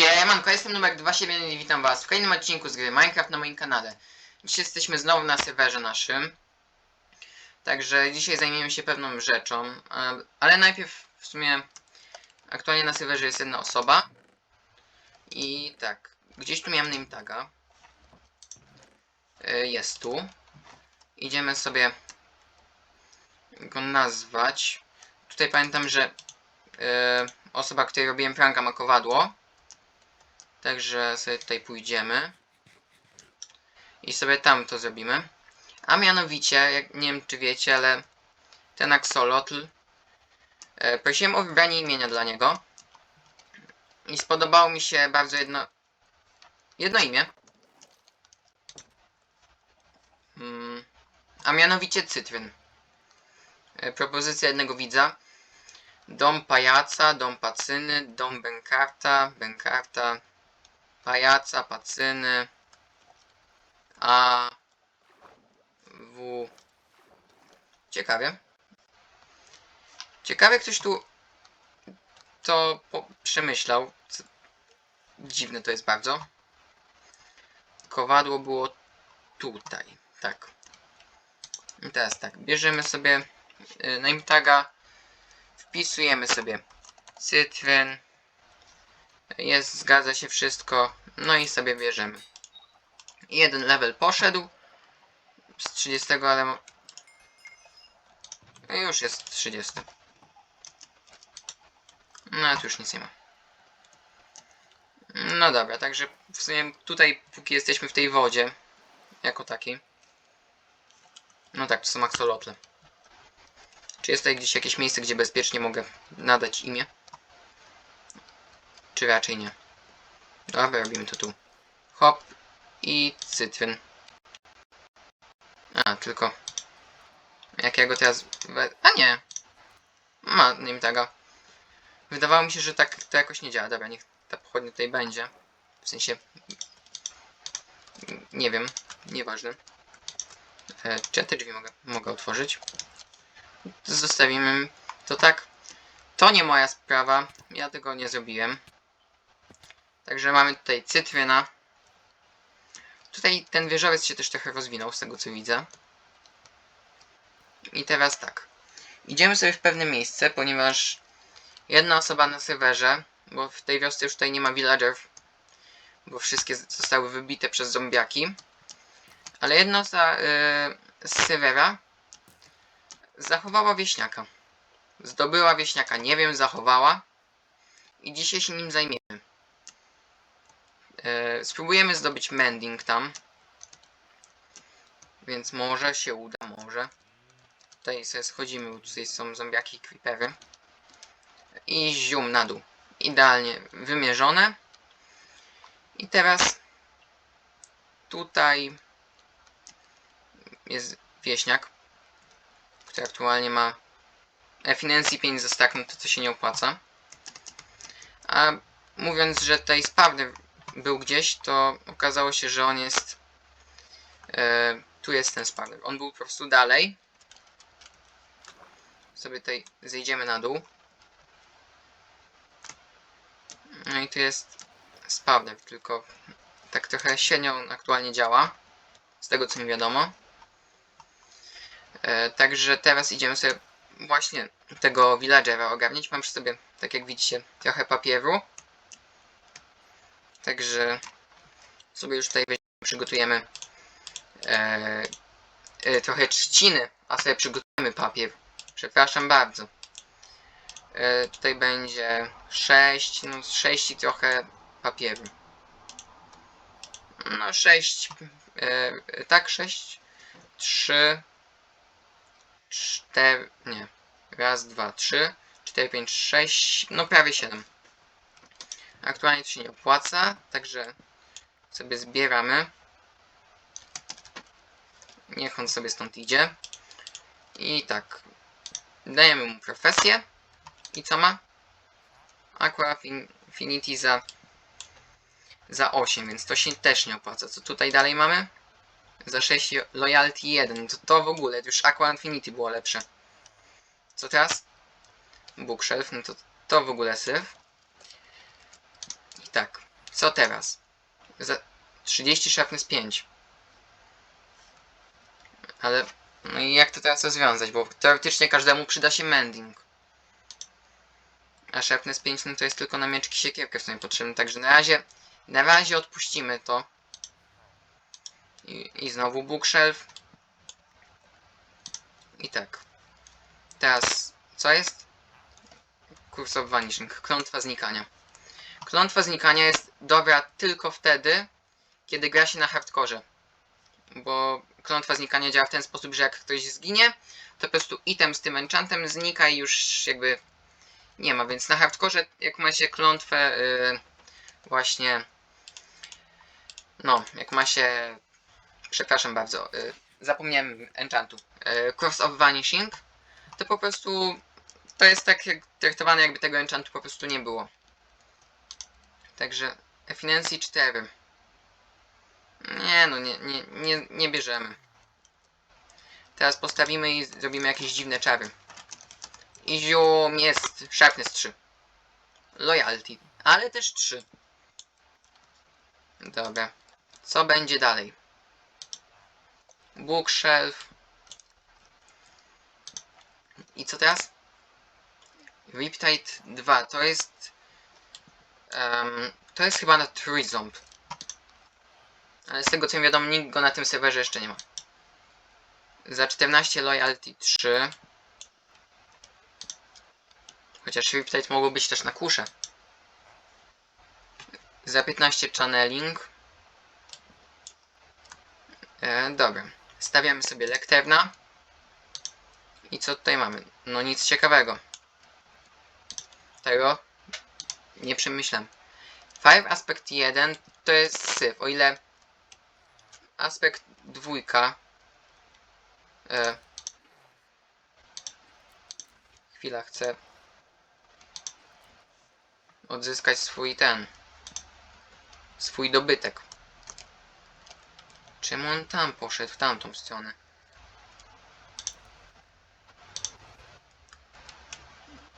Siemanko, jestem numer 27 i witam was w kolejnym odcinku z gry Minecraft na moim kanale. Dzisiaj jesteśmy znowu na serwerze naszym. Także dzisiaj zajmiemy się pewną rzeczą, e, ale najpierw w sumie aktualnie na serwerze jest jedna osoba. I tak, gdzieś tu miałem name taga. E, Jest tu. Idziemy sobie go nazwać. Tutaj pamiętam, że e, osoba, której robiłem pranka ma kowadło. Także sobie tutaj pójdziemy. I sobie tam to zrobimy. A mianowicie, jak nie wiem czy wiecie, ale ten Axolotl e, prosiłem o wybranie imienia dla niego. I spodobało mi się bardzo jedno jedno imię. Mm, a mianowicie Cytryn. E, propozycja jednego widza. Dom pajaca, dom pacyny, dom bękarta, bękarta, pajaca, pacyny, a w... Ciekawie. Ciekawie ktoś tu to przemyślał. Co- Dziwne to jest bardzo. Kowadło było tutaj. Tak. I teraz tak. Bierzemy sobie y, name taga. Wpisujemy sobie cytryn. Jest, zgadza się wszystko. No i sobie bierzemy. Jeden level poszedł. Z 30, ale... No już jest 30. No ale tu już nic nie ma. No dobra, także w sumie tutaj, póki jesteśmy w tej wodzie, jako taki. No tak, to są axolotle. Czy jest tutaj gdzieś jakieś miejsce, gdzie bezpiecznie mogę nadać imię? Czy raczej nie? Dobra, robimy to tu. Hop i cytryn. A, tylko... Jak ja go teraz... A nie! Ma nim taga. Wydawało mi się, że tak to jakoś nie działa. Dobra, niech ta pochodnia tutaj będzie. W sensie... Nie wiem. Nieważne. E, czy ja te drzwi mogę, mogę otworzyć? Zostawimy to tak. To nie moja sprawa. Ja tego nie zrobiłem. Także mamy tutaj cytryna. Tutaj ten wieżowiec się też trochę rozwinął, z tego co widzę. I teraz tak. Idziemy sobie w pewne miejsce, ponieważ jedna osoba na serwerze, bo w tej wiosce już tutaj nie ma villagerów, bo wszystkie zostały wybite przez zombiaki. Ale jedna osoba yy, z serwera zachowała wieśniaka. Zdobyła wieśniaka, nie wiem, zachowała. I dzisiaj się nim zajmiemy. E, spróbujemy zdobyć mending tam. Więc może się uda, może. Tutaj sobie schodzimy, bo tutaj są zombiaki i creepery. I zium na dół. Idealnie wymierzone. I teraz tutaj jest wieśniak, który aktualnie ma Efficiency 5 za no to co się nie opłaca. A mówiąc, że tutaj spawner był gdzieś, to okazało się, że on jest. E, tu jest ten spawner. On był po prostu dalej. Sobie tutaj zejdziemy na dół. No i tu jest spawner, tylko tak trochę średnio on aktualnie działa. Z tego co mi wiadomo. E, także teraz idziemy sobie właśnie tego villagera ogarnić. Mam przy sobie, tak jak widzicie, trochę papieru. Także sobie już tutaj przygotujemy e, e, trochę trzciny, a sobie przygotujemy papier. Przepraszam bardzo. E, tutaj będzie 6, no 6 i trochę papieru. No 6, e, tak 6, 3, 4, nie, raz, dwa, trzy, 4, 5, 6, no prawie 7. Aktualnie to się nie opłaca, także sobie zbieramy. Niech on sobie stąd idzie. I tak. Dajemy mu profesję. I co ma? Aqua fin Infinity za, za 8, więc to się też nie opłaca. Co tutaj dalej mamy? Za 6 Loyalty 1. To, to w ogóle, już Aqua Infinity było lepsze. Co teraz? Bookshelf, no to to w ogóle syf. Tak. Co teraz? Za 30 sharpness 5. Ale no i jak to teraz rozwiązać? Bo teoretycznie każdemu przyda się mending. A sharpness 5 no to jest tylko na mieczki siekierkę w sumie potrzebny. Także na razie na razie odpuścimy to. I, i znowu bookshelf. I tak. Teraz co jest? Curse of Vanishing. Klątwa znikania. Klątwa znikania jest dobra tylko wtedy, kiedy gra się na hardkorze. Bo klątwa znikania działa w ten sposób, że jak ktoś zginie, to po prostu item z tym enchantem znika i już jakby nie ma. Więc na hardkorze, jak ma się klątwę, yy, właśnie. No, jak ma się. Przepraszam bardzo, yy, zapomniałem enchantu. Yy, Curse of Vanishing, to po prostu to jest tak jak traktowane, jakby tego enchantu po prostu nie było. Także Efficiency 4. Nie no, nie, nie, nie, nie bierzemy. Teraz postawimy i zrobimy jakieś dziwne czary. I ziom jest Sharpness 3. Loyalty, ale też 3. Dobra. Co będzie dalej? Bookshelf. I co teraz? Riptide 2. To jest... em, to jest chyba na Trizomb. Ale z tego co mi wiadomo, nikt go na tym serwerze jeszcze nie ma. Za 14 Loyalty 3. Chociaż Riptide mogło być też na kusze. Za 15 Channeling. E, dobra. Stawiamy sobie Lekterna. I co tutaj mamy? No nic ciekawego. Tego nie przemyślam. Five aspekt 1 to jest syf, o ile aspekt dwójka e, chwila chcę odzyskać swój ten swój dobytek. Czemu on tam poszedł w tamtą stronę?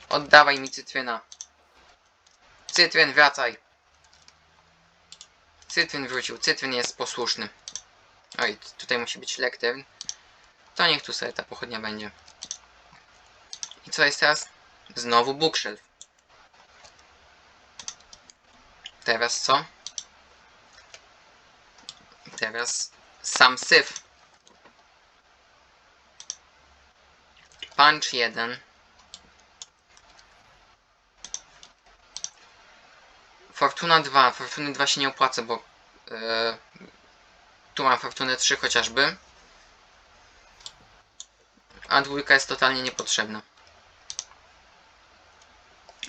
Oddawaj mi cytryna cytryn wracaj Cytryn wrócił. Cytryn jest posłuszny. Oj, tutaj musi być lektern. To niech tu sobie ta pochodnia będzie. I co jest teraz? Znowu bookshelf. Teraz co? Teraz sam syf. Punch 1. Fortuna 2. Fortuny 2 się nie opłaca, bo e, tu mam Fortunę 3 chociażby. A dwójka jest totalnie niepotrzebna.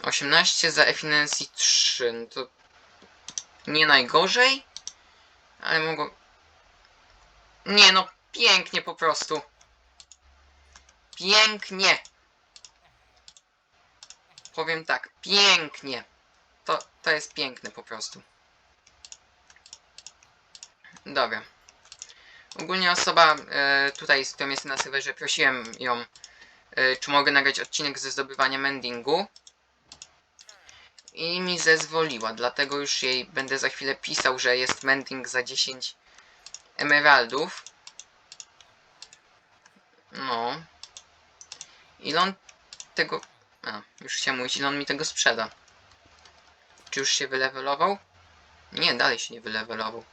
18 za Efficiency 3. No to nie najgorzej, ale mogło... Nie no, pięknie po prostu. Pięknie. Powiem tak, pięknie. To, jest piękne po prostu. Dobra. Ogólnie osoba e, tutaj, z którą jestem na serwerze, prosiłem ją, e, czy mogę nagrać odcinek ze zdobywania mendingu. I mi zezwoliła, dlatego już jej będę za chwilę pisał, że jest mending za 10 emeraldów. No. Ile on tego... A, już chciałem mówić, ile on mi tego sprzeda. Czy już się wylevelował? Nie, dalej się nie wylevelował.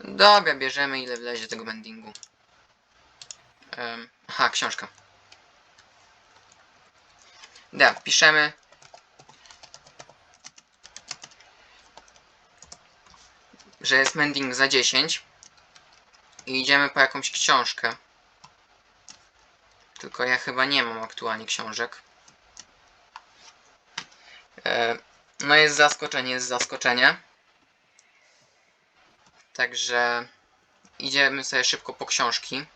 Dobra, bierzemy ile wlezie tego mendingu. Um, aha, książka. Da, piszemy. Że jest mending za 10. I idziemy po jakąś książkę. Tylko ja chyba nie mam aktualnie książek. E, no jest zaskoczenie, jest zaskoczenie. Także idziemy sobie szybko po książki.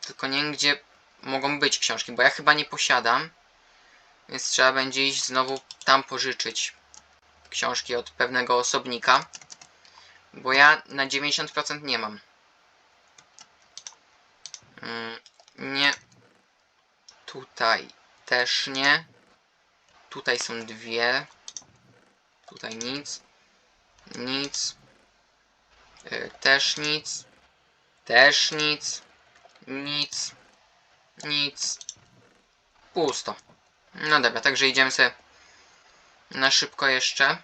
Tylko nie wiem gdzie mogą być książki, bo ja chyba nie posiadam. Więc trzeba będzie iść znowu tam pożyczyć książki od pewnego osobnika. Bo ja na 90% nie mam. Mm, nie. Tutaj też nie. Tutaj są dwie. Tutaj nic. Nic. Y, Też nic. Też nic. Nic. Nic. Pusto. No dobra, także idziemy sobie na szybko jeszcze,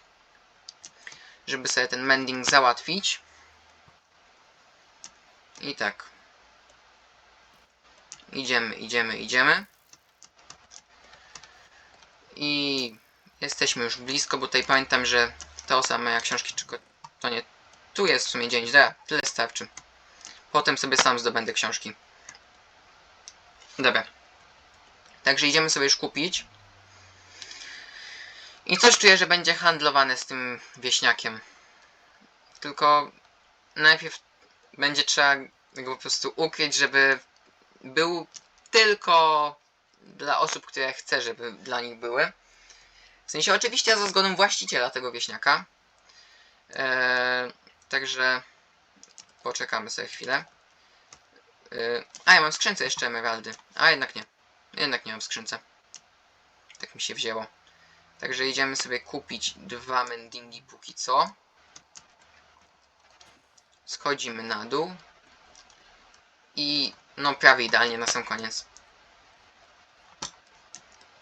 żeby sobie ten mending załatwić. I tak. Idziemy, idziemy, idziemy. I jesteśmy już blisko, bo tutaj pamiętam, że ta osoba ma książki, czy to nie. Tu jest w sumie dzień, da, tyle starczy. Potem sobie sam zdobędę książki. Dobra. Także idziemy sobie już kupić. I coś czuję, że będzie handlowane z tym wieśniakiem. Tylko najpierw będzie trzeba go po prostu ukryć, żeby był tylko dla osób, które chcę, żeby dla nich były. W sensie oczywiście za zgodą właściciela tego wieśniaka. Eee, także poczekamy sobie chwilę. Eee, a ja mam skrzynce jeszcze emeraldy. A jednak nie. Jednak nie mam skrzynce. Tak mi się wzięło. Także idziemy sobie kupić dwa mendingi póki co. Schodzimy na dół. I no prawie idealnie na sam koniec.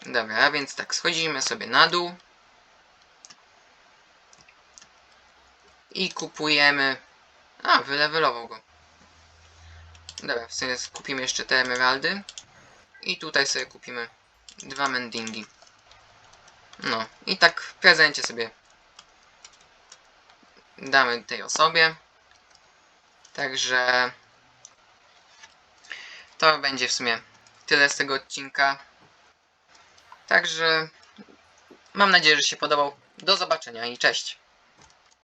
Dobra, więc tak, schodzimy sobie na dół. I kupujemy... A, wylewelował go. Dobra, w sumie kupimy jeszcze te emeraldy. I tutaj sobie kupimy dwa mendingi. No, i tak w prezencie sobie damy tej osobie. Także to będzie w sumie tyle z tego odcinka. Także mam nadzieję, że się podobał. Do zobaczenia i cześć.